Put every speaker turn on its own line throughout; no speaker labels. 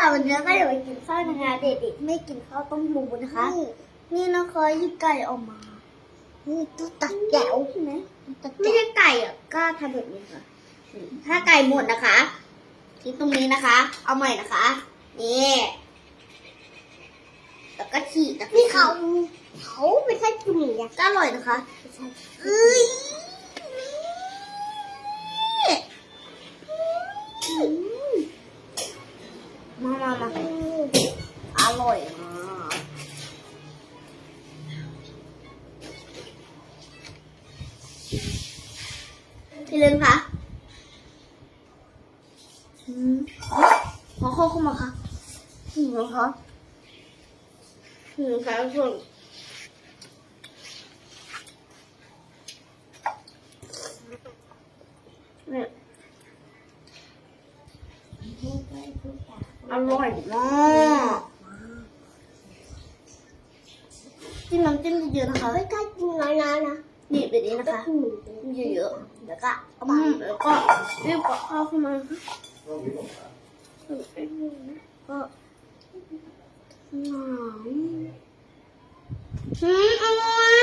ค่ะวันนี้ก็เดี๋ยวไปกินข้าวนะคะเด็กๆไม่กินข้าวต้มหมูนะคะ นี่นะคะหยิบไก่ออกมา นี่ตุ๊ตักแก้วใช่ไหมไม่ใช่ไก่อะก็ทำแบบนี้ค่ะนี่ถ้าไก่หมดนะคะทิ้งตรงนี้นะคะ เอาใหม่นะคะนี่แล้วก็ฉีกนะพี่เขาเขาไม่ใช่จุ่มเนี่ยก็อร่อยนะคะเอ้ย พี่เล่นคะขอข้าเข้ามาค่ะถึงแล้วคะถึงแล้วค่ะทุกคนเนี่ยอร่อยมากจิ้มน้ำจิ้มเยอะๆนะคะ
ไม่กล้ากินน้อยๆนะ
แบบนี้นะคะเยอะๆแล้วก็เอามาแล้วก็รีบกับข้าวขึ้นมานะคะก็หอมอืมอร่อย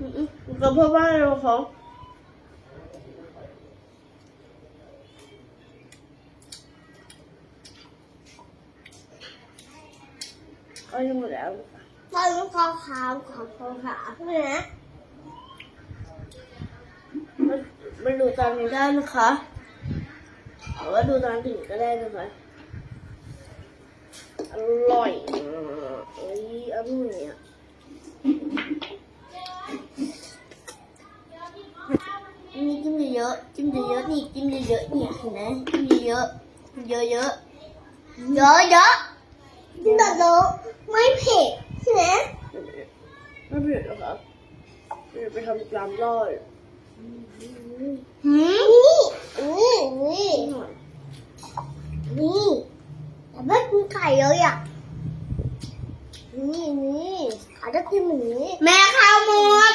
อืมกับพ่อบ้านเราเขาก็ยังหมดแล้ว
ตอ นนี้ก็ขาวขาวขาวขาวเนี่ยนะ
มันมันดูตอนนี้ได้นะคะหรือว่าดูตอนถึงก็ได้นะคะ อร่อยมากเอ้ยอร่อยอะนี่จิ้มเยอะๆจิ้มเยอะๆนี่จิ้มเยอะๆนี่เห็นไหมจิ้มเยอะๆเยอะๆเยอะๆเยอะ
กินแบบโลไม่เผ็ดใช่ไหม
ไม่เผ็ดหรอกครับไปทำตามร้อยหืม
นี่นี่นี่นี่แต่ไม่กินไข่เลยอะนี่นี่อาจจะกินหมู
แม่ข้าวหมด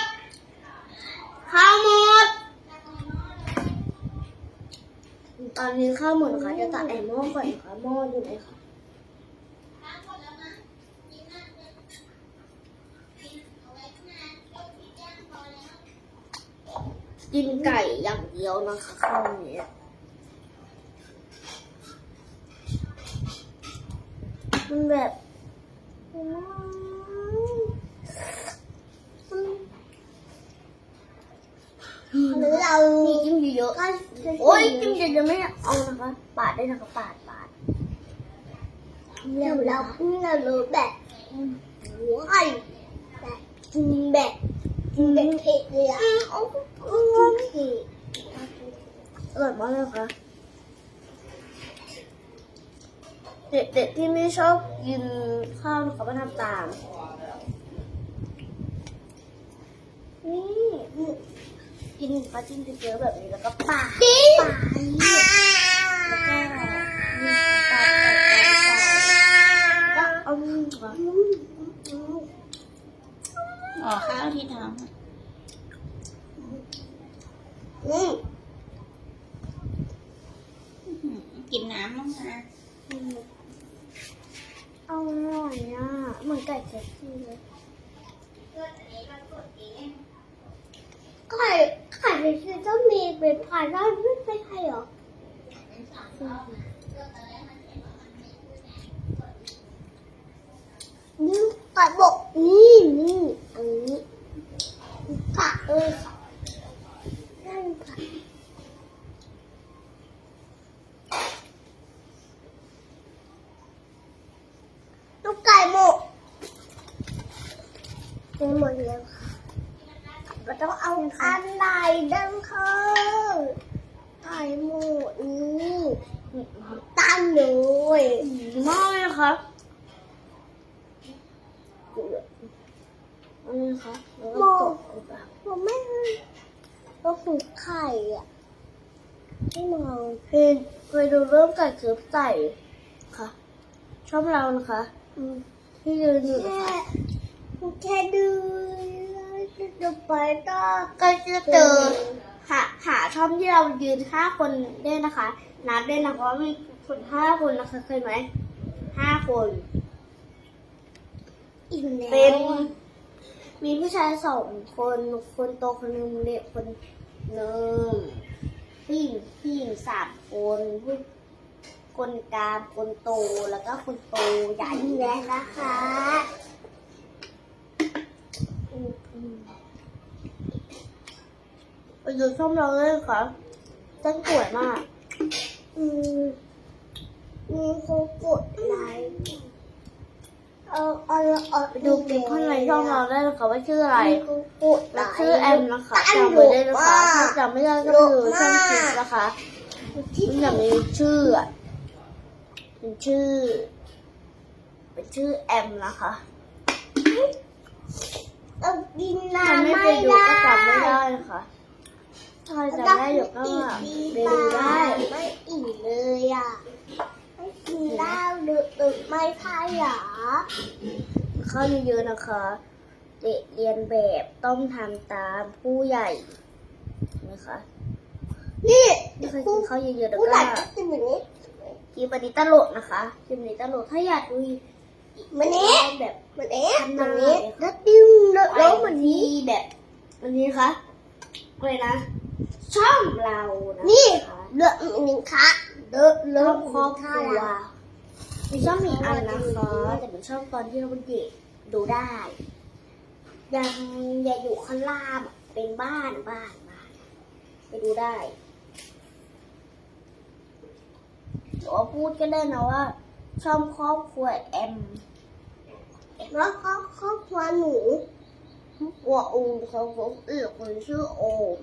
ข้าวหมดตอนนี้ข้าวหมดนะคะจะตัดไอ้หม้อก่อนนะคะหม้ออยู่ไหนคะ กินไก่อย่างเดียวนะคะข้าวนี้มันแบบม
หรือเรา
มีจิ้มเยอะ
ก็
โอ้ยจิ้มเยอะๆไม่เอานะคะปาดได้นะคะปาดปาด
เดี๋ยวเราเพื่อรู้แบบหัวไข่แบบกินแบบ กินเผ็ดเลยอะ
เผ็
ด
อร่อยมากเลยค่ะ เด็กๆที่ไม่ชอบกินข้าวนะคะมาทำตาม นี่กินปลาจิ้มเยอะๆแบบนี้แล้วก็ปา
ปิ้ง
ปาด
อ่า
แล้วก็นี่ปาดปาดปาดปาดก็เอามือค่ะ
อ๋อ ข้าวที่ท
อืมำ
กินน้ำบ้างนะ
เอาอร่อยอะเหมือนไก่เซ็กซี่เลย
ไข่ไข่ในชีต้องมีเป็นพายได้ไม่ใช่ไข่หรอนี่ไก่บกนี่นี่อันนี้กะเอ้ยค่ะนั่นค่ะลูกไก่หมกเป็นหมดแล้วค่ะ ก็ต้องเอาอันไหนดังเขา ไข่หมูนี่ตั้งเลย
ดีมากเลยนะคะอันนี้นะคะแล้วก็ตกลงไป
ผมไม่ก็คือไข่อะไม่มอง
เพลงเคยดูเรื่องไก่เคิร์ฟใส่ค่ะ ชอบเรานะคะอืมที่ยืนอยู่นะ
แค่
คะ
แค่ดูจะไปต่อ
ใกล้จะเจอ หาหาช่องที่เรายืนห้าคนได้นะคะ นับได้นะคะว่ามีคนห้าคนนะคะเคยไหมห้าคน
อีกแล้ว
เป็นมีผู้ชายสองคนคนโตคนหนึ่งเด็กคนหนึ่งผู้หญิงผู้หญิงสามคนผู้คนกลางคนโตแล้วก็คนโตใหญ่
อีกแล้วนะคะ
ไปดูช่องเราเลยค่ะเต้นสวยมาก
อืมมีคนกดไลค์เออเออเออ
ไปดูคลิปข้างในช่องเราได้เลยค่ะว่าชื่ออะไร
มีคนกดไล
แล้ว
ค์
ชื่อแอมนะคะจำไว้ได้นะคะถ้าจำไม่ได้ก็ไปดูช่องคลิปนะคะ
ที่
มันจะมีชื่ออะเป็นชื่อ เป็นชื่อแอมนะคะ
เอาดิน
ถ้า
น้ำ
ไม่
ไม่
ไปดู
ได้
ก็จำไม่ได้ค่ะ ถ้าจำได้เดี๋ยวก็ไปดูได้
ไม่อิ่มเลยอะ ไม่กินเหล้าดึกดึกๆไม่พายหรอ
เข้าเยอะๆนะคะ เด็กเรียนแบบต้องทำตามผู้ใหญ่นะคะ
นี่
ไม่เคยกินข้าวเยอะๆแล้ว
ผู้
ก็
หลักก็จะแบบนี้
คลิปอันนี้ตลกนะคะคลิปนี้ตลกถ้าอยากดู
มันนี้
แบบ
มันเอ๊ะ
ทำ
มัน
ไม
นี้แล้วดิ้วแล้ว
แล้
แล้วว
มั
มันน
นี้แบบอันนี้นะคะอะไรนะ ช่องเรานะ
นี่
คะ
เลือกอันนี้ค่ะเลือกเลื
เริ่
อก
มครอบครัวมีช่องมีอันนะคะแต่เป็นช่องตอนที่เราเป็นเด็กดูได้ ยังอย่าอยู่ข้างล่างอะเป็นบ้านบ้านบ้านไปดูได้หรือว่าพูดก็ได้นะว่าช่องครอบครัวแอม
แล้วครอบครอบครัวหนู
ครัวโอมเขาบอกเออคนชื่อโอม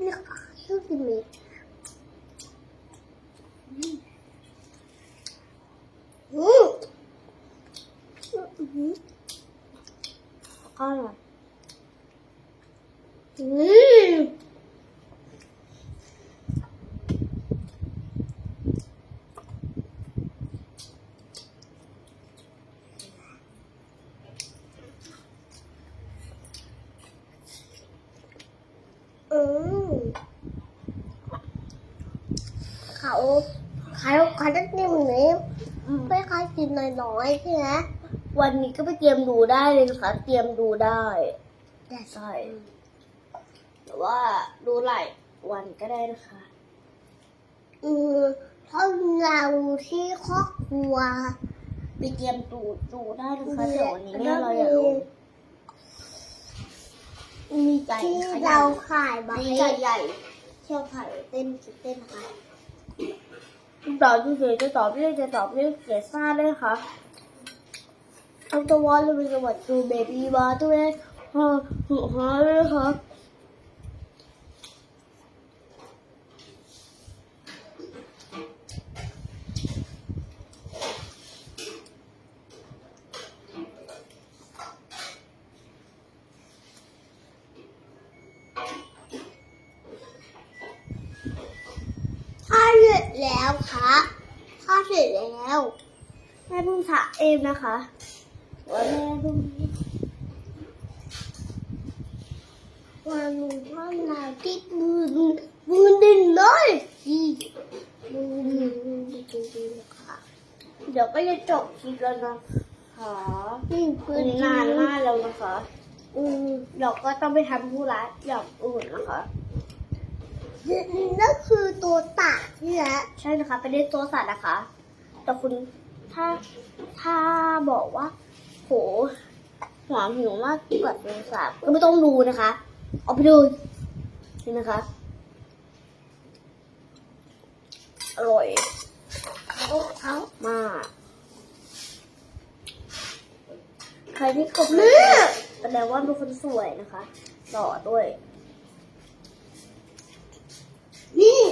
นี่ค่ะชื่อกิมมิคอืมอืม
ก็อะไร
อืมอืม เขาเขาเขาจะกินแบบนี้ไม่ค่อยกินน้อยๆใช่ไหม
วันนี้ก็ไปเตรียมดูได้เลยนะคะเตรียมดูได้ใช่แต่ว่าดูหลายวันก็ได้นะคะ
อืมเพราะเราที่ครอบครัว
ไปเตรียมดูดูได้นะคะแต่วันนี้เนี่ยเราอยากรู้
มีที่เราขายไว้
มีไก่ใหญ่เที่ยวไข่เต้นเต้นนะคะ ตอบที่เฉยจะตอบเรื่องจะตอบเรื่องเสียซ่าได้ค่ะเอาตัววอลเลยเป็นจังหวัดดูเบบี้บาร์ตัวเองฮะหัวเลยค่ะ
ข้าวเสร็จแล้วค่ะข้าวเสร็จแล้ว
แม่เพิ่งถา เองนะคะว่าแม่เพิ่ง
วันหนึ่งข้าวนาที่มือมือดินเลยดีมือดินดีๆค่ะ
เดี๋ยวก็จะจบคลิปแล้วนะคะ
นี่คือ
มันนานมากแล้วนะคะ
อืม
เราก็ต้องไปทำธุระอย่างอื่นนะคะ
นั่นคือตัวตัดนี่แหละ
ใช่นะคะไปเล่นตัวสัตว์นะคะแต่คุณ ถ้าถ้าบอกว่า โหหัวหิวมากกว่าตัวสัตว์ก็ไม่ต้องดูนะคะ เอาไปดูนี่นะคะอร่อย
เขาเขา
มากใครที่กดไล
แม่
ค์แสดงว่าเป็นคนสวยนะคะหล่อด้วย
นี่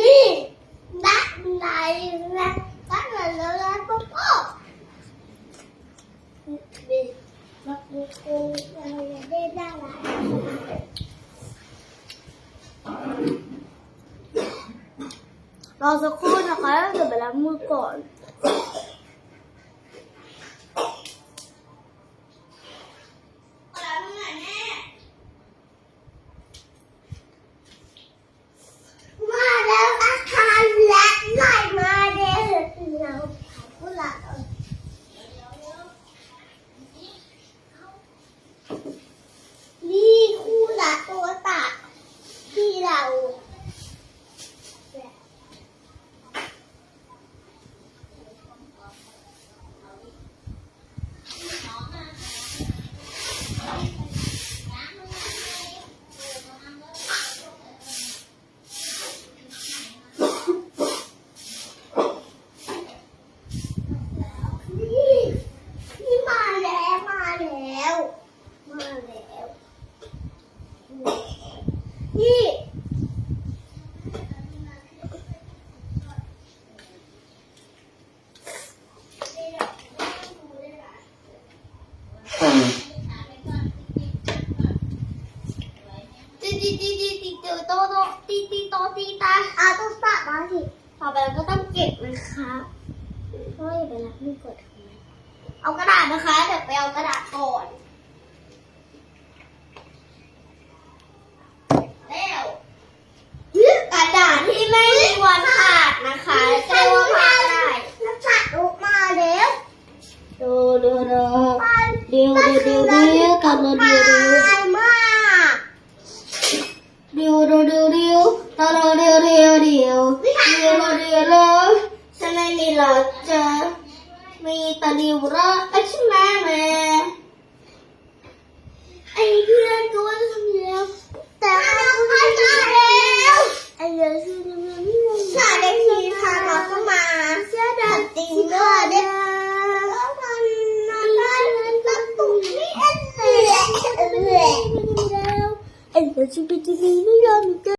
นี่ด้านในนะ แล้วนะพ่อพ่อนี่มาดูกูไรได้ได้
รอสักครู่นะคะเดี๋ยวไปล้างมือก่อน
ตี
ตีตีตีตีตีโตโตตีตีโตตีตา
อาต้องสระมาสิ
ต่อไปเราก็ต้องเก็บนะคะเพราะอย่าไปรับลูกกดเอากระดาษนะคะเดี๋ยวไปเอากระดาษก่อน ยวเดี๋ยวเดี๋ยวเดี๋ยวทำเดี๋ยวเดี๋ยวเดียวเดี๋ยวเดียวเดี๋ยวเดียวเดี๋ยวเดียวเดี๋ยวเดี๋เดี๋ยวแล้ฉันไม่มีหลอดจะมีตะลิวระไอชิมาแม่ไอเพื่อนก็ว่าทำแล้ว
แต่เขาไม่ได้เล้วไอเดี๋ยว
ฉันจะไม่ทำฉันได้ทีพาเราเข้า
มา
ตัดติงเกอร์ได้ I love you, but you